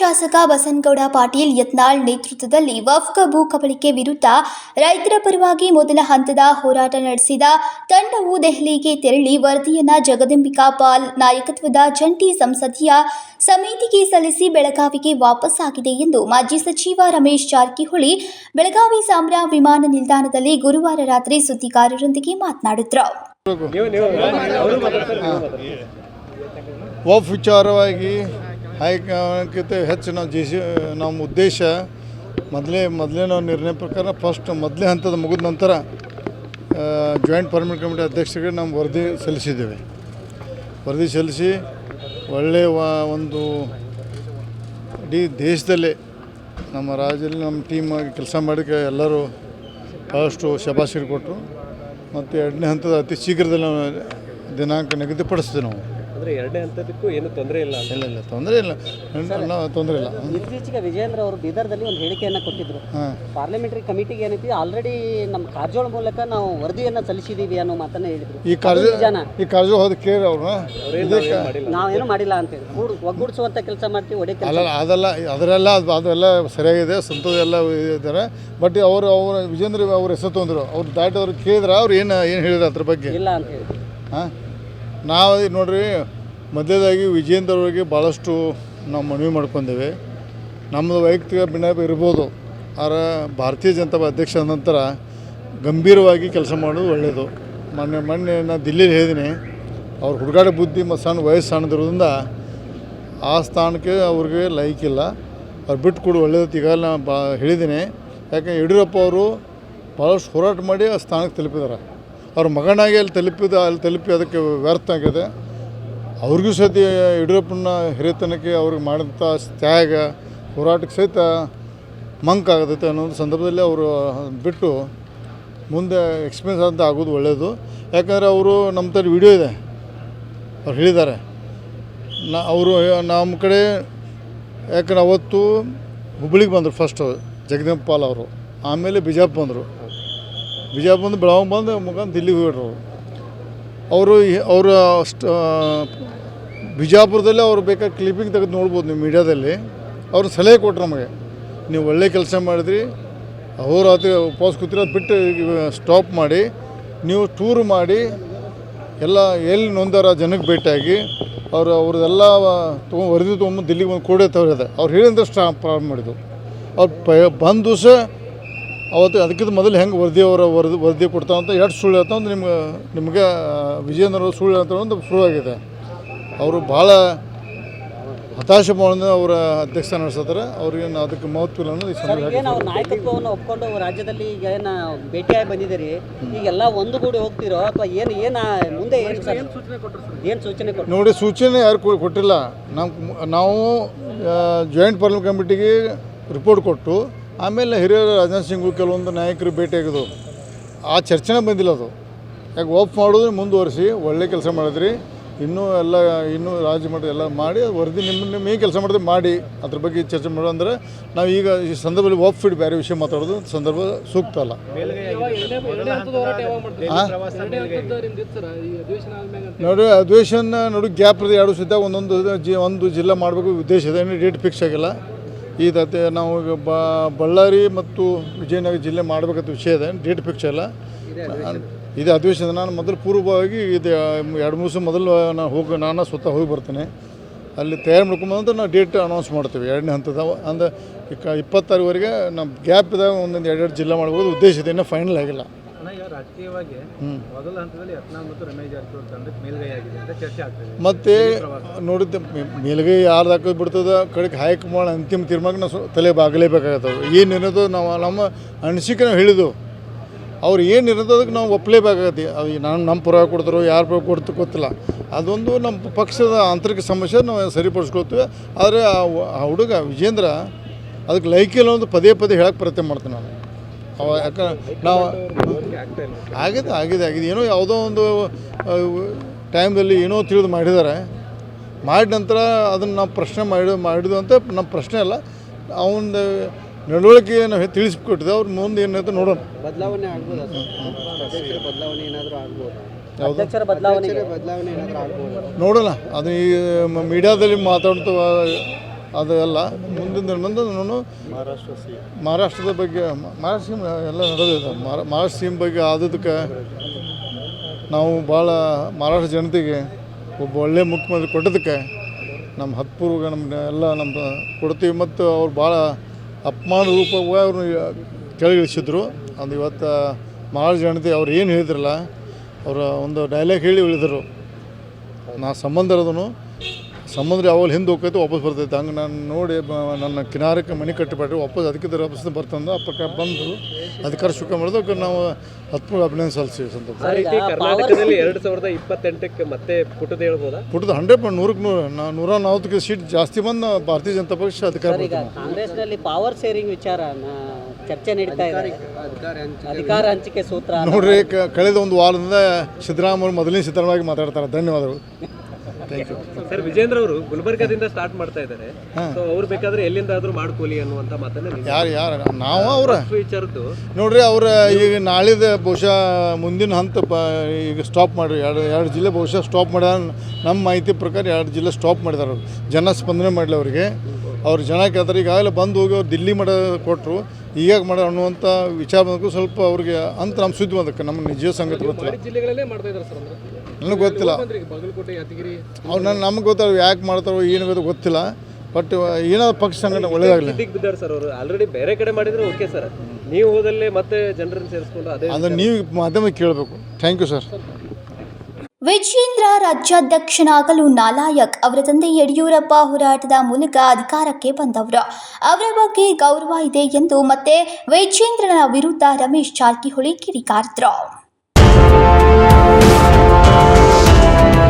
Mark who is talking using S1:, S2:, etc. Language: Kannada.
S1: ಶಾಸಕ ಬಸನಗೌಡ ಪಾಟೀಲ್ ಯತ್ನಾಳ್ ನೇತೃತ್ವದಲ್ಲಿ ವಫ್ಕ ಭೂ ಕಬಳಿಕೆ ವಿರುದ್ಧ ರೈತರ ಪರವಾಗಿ ಮೊದಲ ಹಂತದ ಹೋರಾಟ ನಡೆಸಿದ ತಂಡವು ದೆಹಲಿಗೆ ತೆರಳಿ ವರದಿಯನ್ನ ಜಗದಂಬಿಕಾ ಪಾಲ್ ನಾಯಕತ್ವದ ಜಂಟಿ ಸಂಸದೀಯ ಸಮಿತಿಗೆ ಸಲ್ಲಿಸಿ ಬೆಳಗಾವಿಗೆ ವಾಪಸ್ಸಾಗಿದೆ ಎಂದು ಮಾಜಿ ಸಚಿವ ರಮೇಶ್ ಜಾರಕಿಹೊಳಿ ಬೆಳಗಾವಿ ಸಾಮ್ರಾ ವಿಮಾನ ನಿಲ್ದಾಣದಲ್ಲಿ ಗುರುವಾರ ರಾತ್ರಿ ಸುದ್ದಿಗಾರರೊಂದಿಗೆ ಮಾತನಾಡಿದರು.
S2: ವಿಚಾರವಾಗಿ ಹೈಕಮಾಂಡ್ಕಿಂತ ಹೆಚ್ಚು ನಾವು ಜಿ ಸಿ ನಮ್ಮ ಉದ್ದೇಶ ಮೊದಲೇ ಮೊದಲೇ ನಾವು ನಿರ್ಣಯ ಪ್ರಕಾರ ಫಸ್ಟ್ ಮೊದಲೇ ಹಂತದ ಮುಗಿದ ನಂತರ ಜಾಯಿಂಟ್ ಪರ್ಮನೆಂಟ್ ಕಮಿಟಿ ಅಧ್ಯಕ್ಷರಿಗೆ ನಾವು ವರದಿ ಸಲ್ಲಿಸಿದ್ದೇವೆ. ವರದಿ ಸಲ್ಲಿಸಿ ಒಳ್ಳೆಯ ಒಂದು ಇಡೀ ದೇಶದಲ್ಲೇ ನಮ್ಮ ರಾಜ್ಯದಲ್ಲಿ ನಮ್ಮ ಟೀಮ್ ಆಗಿ ಕೆಲಸ ಮಾಡೋಕ್ಕೆ ಎಲ್ಲರೂ ಭಾಳಷ್ಟು ಶಬಾಶಿರು ಕೊಟ್ಟರು. ಮತ್ತು ಎರಡನೇ ಹಂತದ ಅತಿ ಶೀಘ್ರದಲ್ಲಿ ನಾವು ದಿನಾಂಕ ನಿಗದಿಪಡಿಸ್ತೀವಿ ನಾವು.
S3: ಅಂದ್ರೆ ಎರಡನೇ ಹಂತದಕ್ಕೂ ಏನು ತೊಂದರೆ ಇಲ್ಲ ಅಂತ?
S2: ಇಲ್ಲ ಇಲ್ಲ ತೊಂದರೆ ಇಲ್ಲ. ನಾವು ತೊಂದರೆ ಇಲ್ಲ.
S4: ಇತ್ತೀಚೆಗೆ ವಿಜಯೇಂದ್ರ ಅವರು ಬೀದರ್ದಲ್ಲಿ ಒಂದು ಹೇಳಿಕೆಯನ್ನು ಕೊಟ್ಟಿದ್ರು. ಪಾರ್ಲಿಮೆಂಟರಿ ಕಮಿಟಿಗೆ ಏನೈತಿ ಆಲ್ರೆಡಿ ನಮ್ಮ ಕಾರ್ಜೋಳ ಮೂಲಕ ನಾವು ವರದಿಯನ್ನು ಸಲ್ಲಿಸಿದೀವಿ ಅನ್ನೋ ಮಾತನ್ನ ಹೇಳಿದ್ರು.
S2: ಈ ಕಾರ್ಯ
S4: ನಿಜಾನ?
S2: ಈ ಕಾರ್ಯ ಹೋದ ಕೇಳಿ ಅವ್ರನ್ನ
S4: ನಾವೇನು ಮಾಡಿಲ್ಲ ಅಂತೇಳಿ ಒಗ್ಗೂಡಿಸುವಂತ ಕೆಲಸ ಮಾಡ್ತೀವಿ ಒಡೆ ಕೆಲಸ
S2: ಅಲ್ಲ ಅದೆಲ್ಲ ಅದರೆಲ್ಲ ಅದು ಅದೆಲ್ಲ ಸರಿಯಾಗಿದೆ ಸಂತೋಷ ಎಲ್ಲ ಇದ್ದಾರೆ. ಬಟ್ ಅವರು ಅವರ ವಿಜೇಂದ್ರ ಅವ್ರ ಹೆಸರು ತೊಂದರು ಅವ್ರು ದಾಟಿ ಅವ್ರು ಕೇಳಿದ್ರೆ ಅವ್ರು ಏನು ಏನು ಹೇಳಿದ್ರು ಅದ್ರ ಬಗ್ಗೆ?
S4: ಇಲ್ಲ ಅಂತ ಹೇಳಿ
S2: ಹಾಂ? ನಾವು ನೋಡ್ರಿ ಮೊದಲೇದಾಗಿ ವಿಜೇಂದ್ರ ಅವರಿಗೆ ಭಾಳಷ್ಟು ನಾವು ಮನವಿ ಮಾಡ್ಕೊಂಡೇವೆ. ನಮ್ಮದು ವೈಯಕ್ತಿಕ ಭಿನ್ನಾಭ ಇರ್ಬೋದು. ಆದರೆ ಭಾರತೀಯ ಜನತಾ ಅಧ್ಯಕ್ಷ ನಂತರ ಗಂಭೀರವಾಗಿ ಕೆಲಸ ಮಾಡೋದು ಒಳ್ಳೆಯದು. ಮೊನ್ನೆ ಮೊನ್ನೆ ನಾನು ದಿಲ್ಲೀಲಿ ಹೇಳಿದ್ದೀನಿ ಅವ್ರ ಹುಡುಗಾಟ ಬುದ್ಧಿ ಮತ್ತು ಸಣ್ಣ ವಯಸ್ಸು ಸಣ್ಣದಿರೋದ್ರಿಂದ ಆ ಸ್ಥಾನಕ್ಕೆ ಅವ್ರಿಗೆ ಇಲ್ಲ. ಅವ್ರು ಬಿಟ್ಟು ಕೊಡು ಒಳ್ಳೇದು ಈಗಾಗಲೇ ನಾನು ಬಾ ಹೇಳಿದ್ದೀನಿ ಯಾಕೆ ಯಡಿಯೂರಪ್ಪ ಅವರು ಭಾಳಷ್ಟು ಹೋರಾಟ ಮಾಡಿ ಆ ಸ್ಥಾನಕ್ಕೆ ತಲುಪಿದ್ದಾರೆ ಅವ್ರ ಮಗನಾಗಿ ಅಲ್ಲಿ ತಲುಪಿದ, ಅಲ್ಲಿ ತಲುಪಿ ಅದಕ್ಕೆ ವ್ಯರ್ಥ ಆಗಿದೆ. ಅವ್ರಿಗೂ ಸಹಿತ ಯಡಿಯೂರಪ್ಪನ ಹಿರಿಯತನಕ್ಕೆ ಅವ್ರಿಗೆ ಮಾಡಿದಂಥ ತ್ಯಾಗ, ಹೋರಾಟಕ್ಕೆ ಸಹಿತ ಮಂಕ್ ಆಗತೈತೆ ಅನ್ನೋ ಸಂದರ್ಭದಲ್ಲಿ ಅವರು ಬಿಟ್ಟು ಮುಂದೆ ಎಕ್ಸ್ಪೀರಿಯನ್ಸ್ ಅಂತ ಆಗೋದು ಒಳ್ಳೆಯದು ಯಾಕಂದರೆ ಅವರು ನಮ್ಮ ತಲೆ ವಿಡಿಯೋ ಇದೆ. ಅವ್ರು ಹೇಳಿದ್ದಾರೆ. ನಾ, ಅವರು ನಮ್ಮ ಕಡೆ ಯಾಕಂದ್ರೆ ಅವತ್ತು ಹುಬ್ಳಿಗೆ ಬಂದರು ಫಸ್ಟು ಜಗದೀಪ್ ಪಾಲ್ ಅವರು. ಆಮೇಲೆ ಬಿಜಾಪುರ ಬಂದರು. ಬಿಜಾಪುರ ಬಂದು ಬೆಳಗಾವಿ ಬಂದು ಮುಖಾಂತ ದಿಲ್ಲಿಗೆ ಹೋಗಿಡ್ರು ಅವರು. ಅವರು ಅಷ್ಟು ಬಿಜಾಪುರದಲ್ಲೇ ಅವ್ರು ಬೇಕಾದ ಕ್ಲಿಪ್ಪಿಂಗ್ ತೆಗೆದು ನೋಡ್ಬೋದು ನೀವು ಮೀಡಿಯಾದಲ್ಲಿ. ಅವರು ಸಲಹೆ ಕೊಟ್ಟರು ನಮಗೆ. ನೀವು ಒಳ್ಳೆ ಕೆಲಸ ಮಾಡಿದ್ರಿ. ಅಹೋರಾತ್ರಿ ಉಪವಾಸ ಕೂತಿರೋದು ಬಿಟ್ಟು ಸ್ಟಾಪ್ ಮಾಡಿ. ನೀವು ಟೂರ್ ಮಾಡಿ. ಎಲ್ಲ ಎಲ್ಲಿ ನೊಂದಾರ ಜನಕ್ಕೆ ಭೇಟಿಯಾಗಿ. ಅವರು ಅವ್ರದ್ದೆಲ್ಲ ತೊಗೊಂಡು ವರದಿ ತೊಗೊಂಬಂದು ದಿಲ್ಲಿಗೆ ಬಂದು ಕೂಡ ತವರಿದೆ. ಅವ್ರು ಹೇಳಿದ್ರೆ ಸ್ಟಾ ಪ್ರಾರಂಭ ಮಾಡಿದ್ದು. ಅವ್ರು ಪ ಬಂದ ದಿವಸ ಅವತ್ತು ಅದಕ್ಕಿಂತ ಮೊದಲು ಹೆಂಗೆ ವರದಿ ಅವರ ವರದಿ ವರದಿ ಕೊಡ್ತಾವಂತ ಎಷ್ಟು ಸುಳ್ಳು ಹೇಳ್ತಾ ಅಂತ ನಿಮ್ಗೆ ನಿಮಗೆ ವಿಜಯೇಂದ್ರ ಅವರು ಸುಳ್ಳು ಹೇಳ್ತಾರೆ ಒಂದು ಪ್ರೂವ್ ಆಗಿದೆ. ಅವರು ಭಾಳ ಹತಾಶೆ ಭಾವನೆ ಅವರ ಅಧ್ಯಕ್ಷ ನಡೆಸ್ತಾರೆ. ಅವ್ರಿಗೆ ನಾವು ಅದಕ್ಕೆ ಮಹತ್ವ ಇಲ್ಲ ಅನ್ನೋದು
S4: ನಾಯಕತ್ವವನ್ನು ಒಪ್ಕೊಂಡು ರಾಜ್ಯದಲ್ಲಿ ಈಗ ಏನು ಭೇಟಿಯಾಗಿ ಬಂದಿದ್ದೀರಿ ಈಗೆಲ್ಲ ಒಂದುಗೂಡಿ ಹೋಗ್ತಿರೋ ಅಥವಾ ಏನು ಏನು ಮುಂದೆ ಏನು ಸರ್? ಏನು ಸೂಚನೆ ಕೊಟ್ಟು
S2: ನೋಡಿ ಸೂಚನೆ ಯಾರು ಕೊ- ಕೊಟ್ಟಿಲ್ಲ. ನಮ್ಮ ನಾವು ಜಾಯಿಂಟ್ ಪಾರ್ಲಿಮೆಂಟ್ ಕಮಿಟಿಗೆ ರಿಪೋರ್ಟ್ ಕೊಟ್ಟು ಆಮೇಲೆ ಹಿರಿಯರು ರಾಜನಾಥ್ ಸಿಂಗ್ ಕೆಲವೊಂದು ನಾಯಕರು ಭೇಟಿಯಾಗಿದ್ದು ಆ ಚರ್ಚೆನೇ ಬಂದಿಲ್ಲ ಅದು. ಯಾಕೆ ಓಪ್ ಮಾಡೋದು ಮುಂದುವರಿಸಿ ಒಳ್ಳೆ ಕೆಲಸ ಮಾಡಿದ್ರಿ ಇನ್ನೂ ಎಲ್ಲ ಇನ್ನೂ ರಾಜ್ಯ ಮಟ್ಟ ಎಲ್ಲ ಮಾಡಿ ವರದಿ ನಿಮ್ಮ ನಿಮ್ಮ ಏನು ಕೆಲಸ ಮಾಡಿದ್ರೆ ಮಾಡಿ ಅದ್ರ ಬಗ್ಗೆ ಚರ್ಚೆ ಮಾಡೋ ಅಂದರೆ ನಾವು ಈಗ ಈ ಸಂದರ್ಭದಲ್ಲಿ ಓಪ್ ಫಿಡ್ ಬೇರೆ ವಿಷಯ ಮಾತಾಡೋದು ಸಂದರ್ಭ ಸೂಕ್ತ ಅಲ್ಲ. ನೋಡಿ ಅಧಿವೇಶನ ನೋಡಿ ಗ್ಯಾಪ್ ಎರಡು ಸಿದ್ಧ ಒಂದೊಂದು ಜಿ ಒಂದು ಜಿಲ್ಲಾ ಮಾಡಬೇಕು ಉದ್ದೇಶ ಇದೆ ಡೇಟ್ ಫಿಕ್ಸ್ ಆಗಿಲ್ಲ. ಈ ನಾವು ಈಗ ಬಳ್ಳಾರಿ ಮತ್ತು ವಿಜಯನಗರ ಜಿಲ್ಲೆ ಮಾಡಬೇಕಂತ ವಿಷಯ ಇದೆ ಡೇಟ್ ಫಿಕ್ಸ್ ಅಲ್ಲ ಇದು ಅಧಿವೇಶನ. ನಾನು ಮೊದಲು ಪೂರ್ವವಾಗಿ ಇದು ಎರಡು ಮೂರು ದಿವಸ ಮೊದಲು ನಾನು ಹೋಗಿ ನಾನು ಸ್ವತಃ ಹೋಗಿ ಬರ್ತೇನೆ. ಅಲ್ಲಿ ತಯಾರು ಮಾಡ್ಕೊಂಬಂದ್ರೆ ನಾವು ಡೇಟ್ ಅನೌನ್ಸ್ ಮಾಡ್ತೀವಿ ಎರಡನೇ ಹಂತದ ಅಂದರೆ ಇಪ್ಪತ್ತಾರವರೆಗೆ ನಮ್ಮ ಗ್ಯಾಪ್ ಇದ್ದಾಗ ಒಂದೊಂದು ಎರಡೆರಡು ಜಿಲ್ಲೆ ಮಾಡ್ಬೋದು ಉದ್ದೇಶ ಇದೆ ಫೈನಲ್ ಆಗಿಲ್ಲ.
S3: ರಾಜಕೀಯವಾಗಿ ಮೊದಲ ಹಂತದಲ್ಲಿ ಯತ್ನಾಳ್ ಮತ್ತು ರಮೇಶ್ ಜಾರಕಿಹೊಳಿ ತಂಡಕ್ಕೆ ಮೇಲ್ಗೈ ಆಗಿದೆ ಅಂತ ಚರ್ಚೆ ಆಗ್ತದೆ.
S2: ಮತ್ತೆ ನೋಡಿದ್ದೆ ಮೇಲ್ಗೈ ಯಾರ್ದು ಹಾಕೋದು ಬಿಡ್ತದ ಕಡೆಗೆ ಹೈಕಮಾಂಡ್ ಅಂತಿಮ ತೀರ್ಮಾನ ನಾವು ತಲೆ ಬಾಗಲೇಬೇಕಾಗತ್ತವೆ ಏನು ಇರೋದು ನಾವು ನಮ್ಮ ಅನಿಸಿಕೆ ನಾವು ಹೇಳಿದ್ದು. ಅವ್ರು ಏನು ಅದಕ್ಕೆ ನಾವು ಒಪ್ಪಲೇಬೇಕಾಗತ್ತೆ ಅದು ನಾನು ನಮ್ಮ ಪರ ಕೊಡ್ತಾರೋ ಯಾರು ಪರ ಕೊಡ್ತು ಗೊತ್ತಿಲ್ಲ. ಅದೊಂದು ನಮ್ಮ ಪಕ್ಷದ ಆಂತರಿಕ ಸಮಸ್ಯೆ ನಾವು ಸರಿಪಡಿಸ್ಕೊಳ್ತೀವಿ. ಆದರೆ ಆ ಆ ಹುಡುಗ ವಿಜೇಂದ್ರ ಅದಕ್ಕೆ ಲೈಕಿಲ್ಲ ಒಂದು ಪದೇ ಪದೇ ಹೇಳಕ್ಕೆ ಪ್ರಯತ್ನ ಮಾಡ್ತೀನಿ ನಾನು. ಅವ ಯಾಕಂದ್ರೆ ನಾವು ಆಗಿದೆ ಆಗಿದೆ ಆಗಿದೆ. ಏನೋ ಯಾವುದೋ ಒಂದು ಟೈಮ್ದಲ್ಲಿ ಏನೋ ತಿಳಿದು ಮಾಡಿದ್ದಾರೆ. ಮಾಡಿದ ನಂತರ ಅದನ್ನು ನಾವು ಪ್ರಶ್ನೆ ಮಾಡಿ ಮಾಡಿದ್ದು ಅಂತ ನಮ್ಮ ಪ್ರಶ್ನೆ ಅಲ್ಲ. ಅವನ ನಡವಳಿಕೆ ನಾವು ತಿಳಿಸ್ಕೊಟ್ಟಿದೆ. ಅವ್ರ ಮುಂದೆ ಏನಂತ ನೋಡೋಣ.
S4: ಬದಲಾವಣೆ ಆಗ್ಬೋದು ಅಧ್ಯಕ್ಷರ ಬದಲಾವಣೆ ಏನಾದರೂ ಆಗ್ಬೋದು? ಅಧ್ಯಕ್ಷರ ಬದಲಾವಣೆ ಬದಲಾವಣೆ ಏನಾದರೂ ಆಗ್ಬೋದು?
S2: ನೋಡೋಣ. ಅದು ಈ ಮೀಡಿಯಾದಲ್ಲಿ ಮಾತಾಡ್ತಾ ಅದು ಎಲ್ಲ. ಮುಂದಿನ ಮುಂದೆ ನಾನು ಮಹಾರಾಷ್ಟ್ರದ ಬಗ್ಗೆ ಮಹಾರಾಷ್ಟ್ರ ಸೀಮ್ ಎಲ್ಲ ನಡೆದಿದೆ. ಮಹಾರಾ ಮಹಾರಾಷ್ಟ್ರ ಸೀಮ್ ಬಗ್ಗೆ ಆದದಕ್ಕೆ ನಾವು ಭಾಳ ಮಹಾರಾಷ್ಟ್ರ ಜನತೆಗೆ ಒಬ್ಬ ಒಳ್ಳೆಯ ಮುಖ್ಯಮಂತ್ರಿ ಕೊಟ್ಟದಕ್ಕೆ ನಮ್ಮ ಹತ್ಪೂರ್ವ ನಮ್ಮ ಎಲ್ಲ ನಮ್ಮ ಕೊಡ್ತೀವಿ ಮತ್ತು ಅವ್ರು ಭಾಳ ಅಪಮಾನ ರೂಪವಾಗಿ ಅವ್ರನ್ನ ಕೆಳಗಿಳಿಸಿದ್ರು. ಅದು ಇವತ್ತು ಮಹಾರಾಷ್ಟ್ರ ಜನತೆ ಅವ್ರು ಏನು ಹೇಳಿದ್ರಲ್ಲ ಅವರ ಒಂದು ಡೈಲಾಗ್ ಹೇಳಿ ಉಳಿದರು. ನಾ ಸಂಬಂಧ ಇರೋದನು ಸಂಬಂಧ ಯಾವಾಗ ಹಿಂದೆ ಹೋಗ್ತೈತೆ ವಾಪಸ್ ಬರ್ತೈತೆ. ಹಂಗೆ ನಾನು ನೋಡಿ ಬ- ನನ್ನ ಕಿನಾರಕ್ಕೆ ಮನೆ ಕಟ್ಟಿಬಿಟ್ರೆ ವಾಪಸ್ ಅದಕ್ಕೆ ವಾಪಸ್ ಬರ್ತಂದು ಅಪ್ಪಕ್ಕ ಬಂದು ಅಧಿಕಾರ ಶುಕ ಮಾಡಿದಕ್ಕೆ ನಾವು ಹತ್ತು ಅಭಿನಯ ಸಲ್ಲಿಸಿ ಸಂತೋಷ.
S3: ಕರ್ನಾಟಕದಲ್ಲಿ ಎರಡು ಸಾವಿರದ ಇಪ್ಪತ್ತೆಂಟಕ್ಕೆ ಮತ್ತೆ ಪುಟದ ಹೇಳ್ಬೋದಾ?
S2: ಪುಟ್ಟದ ಹಂಡ್ರೆಡ್ ಪಾಯಿಂಟ್ ನೂರಕ್ಕೆ ನೂರ ನೂರ ನಲ್ವತ್ತಕ್ಕೆ ಸೀಟ್ ಜಾಸ್ತಿ ಬಂದು ಭಾರತೀಯ ಜನತಾ ಪಕ್ಷ ಅಧಿಕಾರ
S4: ಕಾಂಗ್ರೆಸ್ನಲ್ಲಿ ಪವರ್ ಶೇರಿಂಗ್ ವಿಚಾರ ಚರ್ಚೆ ನಡೀತಾ ಇದೆ. ಅಧಿಕಾರ ಹಂಚಿಕೆ. ಸೂತ್ರ.
S2: ನೋಡ್ರಿ ಕಳೆದ ಒಂದು ವಾರದಿಂದ ಸಿದ್ದರಾಮಯ್ಯ ಮೊದಲಿನ ಸಿದ್ದರಾಮಯ್ಯ ಮಾತಾಡ್ತಾರೆ. ಧನ್ಯವಾದಗಳು.
S3: ಸರ್ ವಿಜೇಂದ್ರ ಅವರು ಗುಲ್ಬರ್ಗಾದಿಂದ ಸ್ಟಾರ್ಟ್ ಮಾಡ್ತಾ ಇದ್ದಾರೆ. ಸೊ ಅವ್ರು ಬೇಕಾದ್ರೆ ಎಲ್ಲಿಂದಾದ್ರೂ ಮಾಡ್ಕೊಳ್ಳಿ ಅನ್ನುವಂತ ಮಾತನ್ನ
S2: ಯಾರು ಯಾರು? ನಾವು ಅವರ.
S3: ವಿಚಾರದ್ದು
S2: ನೋಡ್ರಿ ಅವ್ರ ಈಗ ನಾಳಿದ ಬಹುಶಃ ಮುಂದಿನ ಹಂತ ಈಗ ಸ್ಟಾಪ್ ಮಾಡ್ರಿ. ಎರಡು ಎರಡು ಜಿಲ್ಲೆ ಬಹುಶಃ ಸ್ಟಾಪ್ ಮಾಡ್ಯಾರ ನಮ್ಮ ಮಾಹಿತಿ ಪ್ರಕಾರ ಎರಡು ಜಿಲ್ಲೆ ಸ್ಟಾಪ್ ಮಾಡಿದಾರೆ ಅವ್ರು. ಜನ ಸ್ಪಂದನೆ ಮಾಡಲಿ ಅವರಿಗೆ. ಅವ್ರು ಜನ ಕೇಳ್ತಾರೆ ಈಗಾಗಲೇ ಬಂದು ಹೋಗಿ ಅವ್ರು ದಿಲ್ಲಿ ಮಾಡ ಕೊಟ್ಟರು ಈಗ ಮಾಡೋ ಅನ್ನುವಂಥ ವಿಚಾರ ಬಂದಕ್ಕೂ ಸ್ವಲ್ಪ ಅವ್ರಿಗೆ ಅಂತ ನಮ್ಮ ಸುದ್ದಿ ಬಂದಕ್ಕೆ ನಮ್ಮ ನಿಜ ಸಂಗತಿ ಗೊತ್ತಿಲ್ಲ. ನನಗೆ ಗೊತ್ತಿಲ್ಲ. ಅವ್ರು ನನ್ನ ನಮ್ಗೆ ಗೊತ್ತಾಗ ಯಾಕೆ ಮಾಡ್ತಾರೋ ಏನು ಗೊತ್ತು ಗೊತ್ತಿಲ್ಲ. ಬಟ್ ಏನಾದ್ರು ಪಕ್ಷ ಸಂಘಟನೆ ಒಳ್ಳೇದಾಗಲಿ.
S3: ಬಿದ್ದಾರೆ ಸರ್ ಅವರು. ಆಲ್ರೆಡಿ ಬೇರೆ ಕಡೆ ಮಾಡಿದ್ರೆ ಓಕೆ ಸರ್ ನೀವು ಹೋದಲ್ಲೇ ಮತ್ತೆ ಜನರನ್ನು ಸೇರಿಸ್ಕೊಂಡು ಅದೇ
S2: ಅದನ್ನು ನೀವು ಮಾಧ್ಯಮ ಕೇಳಬೇಕು. ಥ್ಯಾಂಕ್ ಯು ಸರ್
S1: ವಿಜೇಂದ್ರ ರಾಜ್ಯಾಧ್ಯಕ್ಷನಾಗಲು ನಾಲಾಯಕ್ ಅವರ ತಂದೆ ಯಡಿಯೂರಪ್ಪ ಹೋರಾಟದ ಮೂಲಕ ಅಧಿಕಾರಕ್ಕೆ ಬಂದವರು. ಅವರ ಬಗ್ಗೆ ಗೌರವ ಇದೆ ಎಂದು ಮತ್ತೆ ವಿಜೇಂದ್ರನ ವಿರುದ್ಧ ರಮೇಶ್ ಜಾರಕಿಹೊಳಿ ಕಿಡಿಕಾರಿದ್ರು. Thank you.